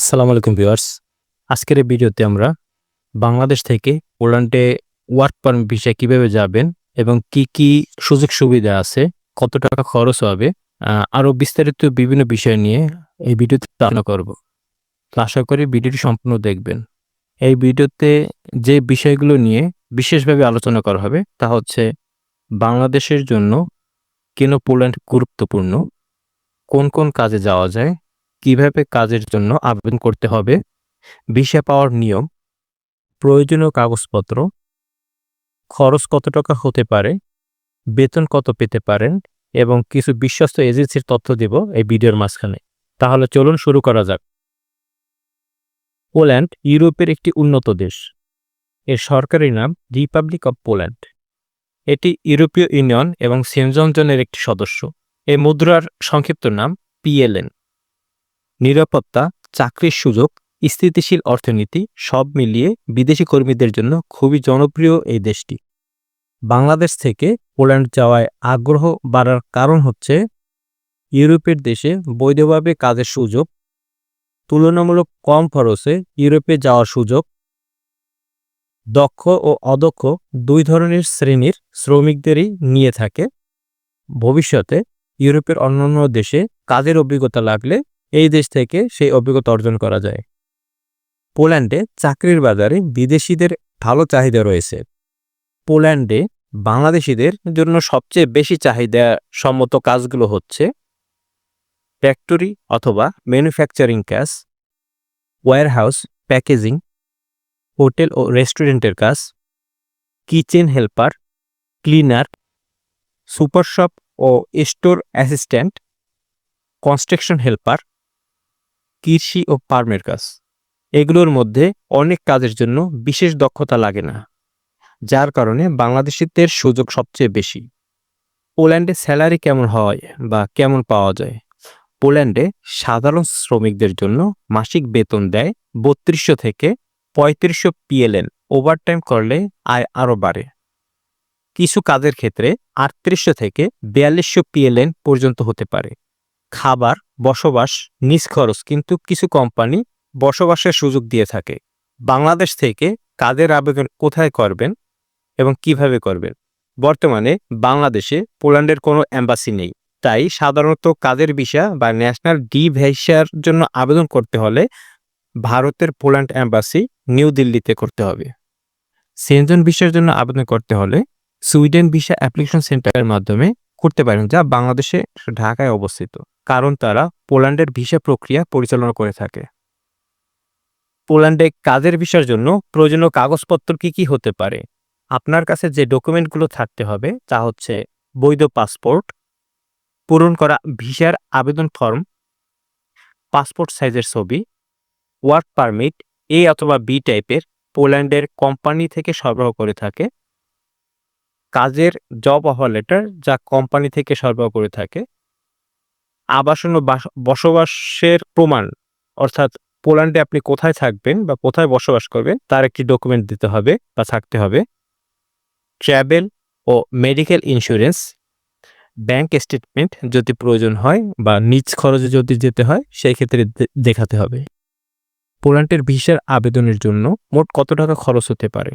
আসসালামু আলাইকুম ভিউয়ার্স। আজকের এই ভিডিওতে আমরা বাংলাদেশ থেকে পোল্যান্ডে ওয়ার্ক পারমিট ভিসায় কীভাবে যাবেন এবং কি কি সুযোগ সুবিধা আছে, কত টাকা খরচ হবে আরও বিস্তারিত বিভিন্ন বিষয় নিয়ে এই ভিডিওতে আলোচনা করব। তো আশা করি ভিডিওটি সম্পূর্ণ দেখবেন। এই ভিডিওতে যে বিষয়গুলো নিয়ে বিশেষভাবে আলোচনা করা হবে তা হচ্ছে বাংলাদেশের জন্য কেন পোল্যান্ড গুরুত্বপূর্ণ, কোন কোন কাজে যাওয়া যায় কীভাবে কাজের জন্য আবেদন করতে হবে, ভিসা পাওয়ার নিয়ম, প্রয়োজনীয় কাগজপত্র, খরচ কত টাকা হতে পারে, বেতন কত পেতে পারেন এবং কিছু বিশ্বস্ত এজেন্সির তথ্য দেব এই ভিডিওর মাঝখানে। তাহলে চলুন শুরু করা যাক। পোল্যান্ড ইউরোপের একটি উন্নত দেশ। এর সরকারি নাম রিপাবলিক অব পোল্যান্ড। এটি ইউরোপীয় ইউনিয়ন এবং সেনজনজনের একটি সদস্য। এই মুদ্রার সংক্ষিপ্ত নাম পিএলএন। নিরাপত্তা, চাকরির সুযোগ, স্থিতিশীল অর্থনীতি সব মিলিয়ে বিদেশি কর্মীদের জন্য খুবই জনপ্রিয় এই দেশটি। বাংলাদেশ থেকে পোল্যান্ড যাওয়ায় আগ্রহ বাড়ার কারণ হচ্ছে ইউরোপের দেশে বৈধভাবে কাজের সুযোগ, তুলনামূলক কম খরচে ইউরোপে যাওয়ার সুযোগ, দক্ষ ও অদক্ষ দুই ধরনের শ্রেণির শ্রমিকদেরই নিয়ে থাকে। ভবিষ্যতে ইউরোপের অন্যান্য দেশে কাজের অভিজ্ঞতা লাগলে এই দেশ থেকে সেই অভিজ্ঞতা অর্জন করা যায়। পোল্যান্ডে চাকরির বাজারে বিদেশিদের ভালো চাহিদা রয়েছে। পোল্যান্ডে বাংলাদেশিদের জন্য সবচেয়ে বেশি চাহিদা সম্মত কাজগুলো হচ্ছে ফ্যাক্টরি অথবা ম্যানুফ্যাকচারিং কাজ ওয়্যারহাউস প্যাকেজিং, হোটেল ও রেস্টুরেন্টের কাজ, kitchen helper, cleaner super shop ও স্টোর অ্যাসিস্ট্যান্ট, কনস্ট্রাকশন হেল্পার কৃষি ও ফার্মের কাজ। এগুলোর মধ্যে অনেক কাজের জন্য বিশেষ দক্ষতা লাগে না, যার কারণে বাংলাদেশিদের সুযোগ সবচেয়ে বেশি। পোল্যান্ডে স্যালারি কেমন হয় বা কেমন পাওয়া যায়? পোল্যান্ডে সাধারণ শ্রমিকদের জন্য মাসিক বেতন দেয় বত্রিশশো থেকে পঁয়ত্রিশশো পিএলএন, ওভারটাইম করলে আয় আরও বাড়ে। কিছু কাজের ক্ষেত্রে আটত্রিশশো থেকে বিয়াল্লিশশো পিএলএন পর্যন্ত হতে পারে। খাবার, বসবাস নিজ খরচ কিন্তু কিছু কোম্পানি বসবাসের সুযোগ দিয়ে থাকে। বাংলাদেশ থেকে কাদের আবেদন কোথায় করবেন এবং কীভাবে করবেন? বর্তমানে বাংলাদেশে পোল্যান্ডের কোনো অ্যাম্বাসি নেই। তাই সাধারণত কাদের ভিসা বা ন্যাশনাল ডি ভিসার জন্য আবেদন করতে হলে ভারতের পোল্যান্ড অ্যাম্বাসি নিউ দিল্লিতে করতে হবে। সেনজন ভিসার জন্য আবেদন করতে হলে সুইডেন ভিসা অ্যাপ্লিকেশন সেন্টারের মাধ্যমে করতে পারেন যা বাংলাদেশে ঢাকায় অবস্থিত। কারণ তারা পোল্যান্ডের ভিসা প্রক্রিয়া পরিচালনা করে থাকে। পোল্যান্ডে কাজের ভিসার জন্য প্রয়োজনীয় কাগজপত্র কি কি হতে পারে? আপনার কাছে যে ডকুমেন্টগুলো থাকতে হবে তা হচ্ছে বৈধ পাসপোর্ট, পূরণ করা ভিসার আবেদন ফর্ম, পাসপোর্ট সাইজের ছবি, ওয়ার্ক পারমিট, এ অথবা বি টাইপের পোল্যান্ডের কোম্পানি থেকে সরবরাহ করে থাকে, কাজের জব অফার লেটার যা কোম্পানি থেকে সরবরাহ করে থাকে আবাসন ও বাস- বসবাসের প্রমাণ, অর্থাৎ পোল্যান্ডে আপনি কোথায় থাকবেন বা কোথায় বসবাস করবেন, তার একটি ডকুমেন্ট দিতে হবে বা থাকতে হবে। ট্রাভেল ও মেডিকেল ইন্স্যুরেন্স ব্যাংক স্টেটমেন্ট যদি প্রয়োজন হয় বা নিজ খরচে যদি যেতে হয়, সেই ক্ষেত্রে দেখাতে হবে। পোল্যান্ডের ভিসার আবেদনের জন্য মোট কত টাকা খরচ হতে পারে?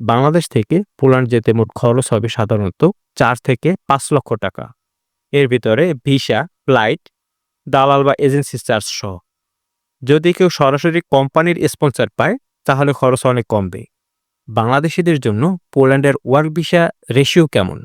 বাংলাদেশ থেকে পোল্যান্ড যেতে মোট খরচ হবে সাধারণত চার থেকে পাঁচ লক্ষ টাকা। এর ভিতরে ভিসা, ফ্লাইট, দালাল বা এজেন্সি চার্জ সহ। যদি কেউ সরাসরি কোম্পানির স্পন্সর পায়, তাহলে খরচ অনেক কমবে। বাংলাদেশিদের জন্য পোল্যান্ডের ওয়ার্ক ভিসা রেশিও কেমন?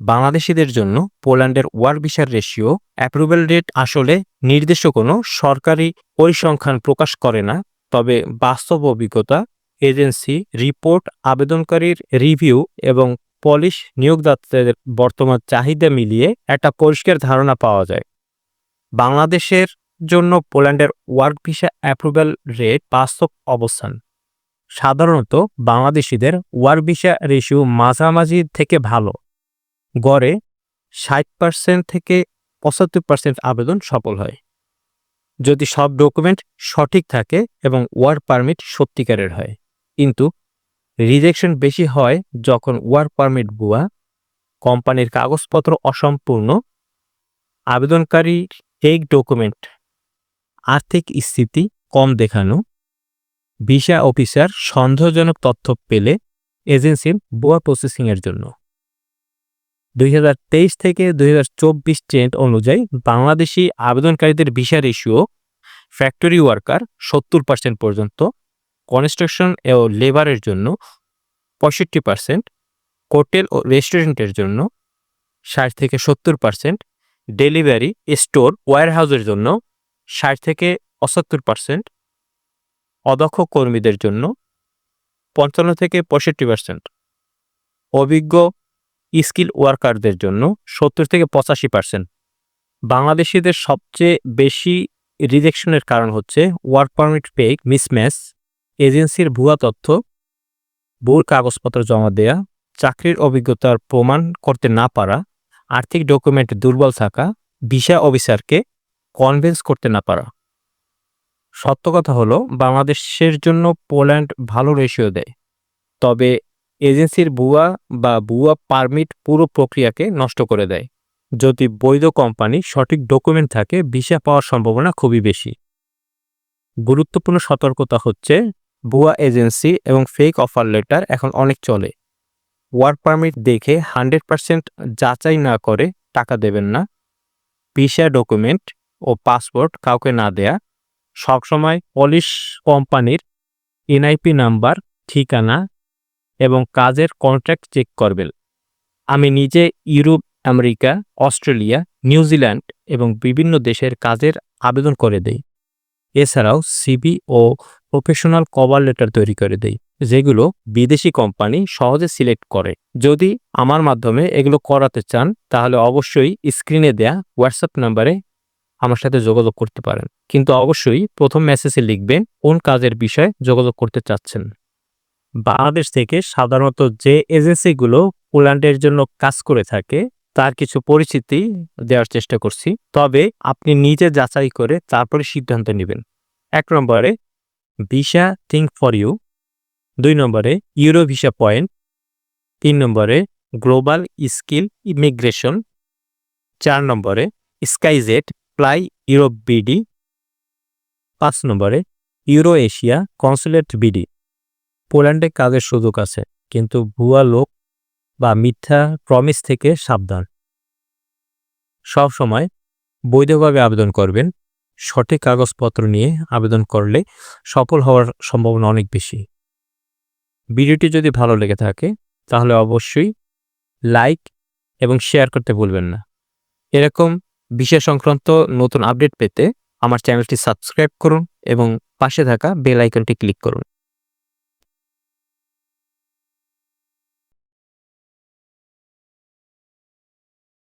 বাংলাদেশিদের জন্য পোল্যান্ডের ওয়ার্ক ভিসার রেশিও অ্যাপ্রুভেল রেট আসলে নির্দিষ্ট কোনো সরকারি পরিসংখ্যান প্রকাশ করে না, তবে বাস্তব অভিজ্ঞতা, এজেন্সি, রিপোর্ট, আবেদনকারীর রিভিউ এবং পলিশ নিয়োগদাতাদের বর্তমান চাহিদা মিলিয়ে একটা পরিষ্কার ধারণা পাওয়া যায়। বাংলাদেশের জন্য পোল্যান্ডের ওয়ার্ক ভিসা অ্যাপ্রুভাল রেট বাস্তব অবস্থান। সাধারণত বাংলাদেশিদের ওয়ার্ক ভিসা রেশিও মাঝামাঝি থেকে ভালো। গড়ে ষাট পার্সেন্ট থেকে পঁচাত্তর পার্সেন্ট আবেদন সফল হয়। যদি সব ডকুমেন্ট সঠিক থাকে এবং ওয়ার্ক পারমিট সত্যিকারের হয়, কিন্তু রিজেকশন বেশি হয় যখন ওয়ার্ক পারমিট ভুয়া, কোম্পানির কাগজপত্র অসম্পূর্ণ, আবেদনকারী ফেক ডকুমেন্ট আর্থিক স্থিতি কম দেখানো, ভিসা অফিসার সন্দেহজনক তথ্য পেলে এজেন্সির ভুয়া প্রসেসিংয়ের জন্য। দুই হাজার তেইশ থেকে দুই ট্রেন্ড অনুযায়ী বাংলাদেশি আবেদনকারীদের ভিসা রেশিও ফ্যাক্টরি ওয়ার্কার সত্তর পার্সেন্ট পর্যন্ত কনস্ট্রাকশন ও লেবারের জন্য পঁয়ষট্টি পার্সেন্ট হোটেল ও রেস্টুরেন্টের জন্য ষাট থেকে সত্তর পার্সেন্ট ডেলিভারি স্টোর ওয়্যারহাউসের জন্য ষাট থেকে পঁচাত্তর পার্সেন্ট অদক্ষ কর্মীদের জন্য পঞ্চান্ন থেকে পঁয়ষট্টি পার্সেন্ট অভিজ্ঞ স্কিল ওয়ার্কারদের জন্য সত্তর থেকে পঁচাশি পার্সেন্ট বাংলাদেশিদের সবচেয়ে বেশি রিজেকশনের কারণ হচ্ছে ওয়ার্ক পারমিট পেক মিসম্যাচ এজেন্সির ভুয়া তথ্য, ভুল কাগজপত্র জমা দেয়া, চাকরির অভিজ্ঞতার প্রমাণ করতে না পারা, আর্থিক ডকুমেন্ট দুর্বল থাকা, ভিসা অফিসারকে কনভিন্স করতে না পারা। সত্য কথা হলো, বাংলাদেশের জন্য পোল্যান্ড ভালো রেশিও দেয়। তবে এজেন্সির ভুয়া বা ভুয়া পারমিট পুরো প্রক্রিয়াকে নষ্ট করে দেয়। যদি বৈধ কোম্পানি সঠিক ডকুমেন্ট থাকে, ভিসা পাওয়ার সম্ভাবনা খুবই বেশি। গুরুত্বপূর্ণ সতর্কতা হচ্ছে ভুয়া এজেন্সি এবং ফেক অফার লেটার এখন অনেক চলে। ওয়ার্ক পারমিট দেখে হান্ড্রেড পার্সেন্ট যাচাই না করে টাকা দেবেন না। ভিসা ডকুমেন্ট ও পাসপোর্ট কাউকে না দেয়া। সবসময় পলিশ কোম্পানির এনআইপি নাম্বার ঠিকানা এবং কাজের কন্ট্রাক্ট চেক করবেন। আমি নিজে ইউরোপ, আমেরিকা, অস্ট্রেলিয়া নিউজিল্যান্ড এবং বিভিন্ন দেশের কাজের আবেদন করে দেই। এছাড়াও সিবি ও প্রফেশনাল কভার লেটার তৈরি করে দেই, যেগুলো বিদেশি কোম্পানি সহজে সিলেক্ট করে। যদি আমার মাধ্যমে এগুলো করাতে চান, তাহলে অবশ্যই স্ক্রিনে দেয়া হোয়াটসঅ্যাপ নাম্বারে আমার সাথে যোগাযোগ করতে পারেন। কিন্তু অবশ্যই প্রথম মেসেজে লিখবেন কোন কাজের বিষয়ে যোগাযোগ করতে চাচ্ছেন। বাংলাদেশ থেকে সাধারণত যে এজেন্সিগুলো পোল্যান্ডের জন্য কাজ করে থাকে তার কিছু পরিচিতি দেওয়ার চেষ্টা করছি। তবে আপনি নিজে যাচাই করে তারপরে সিদ্ধান্ত নেবেন। এক নম্বরে, ভিসা থিঙ্ক ফর ইউ। দুই নম্বরে, ইউরো ভিসা পয়েন্ট। তিন নম্বরে, গ্লোবাল স্কিল ইমিগ্রেশন। চার নম্বরে স্কাইজেট প্লাই ইউরোপ বিডি। পাঁচ নম্বরে, ইউরো এশিয়া কনসুলেট বিডি। পোল্যান্ডে কাজের সুযোগ আছে, কিন্তু ভুয়া লোক বা মিথ্যা প্রমিস থেকে সাবধান। সব সময় বৈধভাবে আবেদন করবেন। সঠিক কাগজপত্র নিয়ে আবেদন করলে সফল হওয়ার সম্ভাবনা অনেক বেশি। ভিডিওটি যদি ভালো লেগে থাকে, তাহলে অবশ্যই লাইক এবং শেয়ার করতে ভুলবেন না। এরকম বিষয় সংক্রান্ত নতুন আপডেট পেতে আমার চ্যানেলটি সাবস্ক্রাইব করুন এবং পাশে থাকা বেল আইকনটি ক্লিক করুন।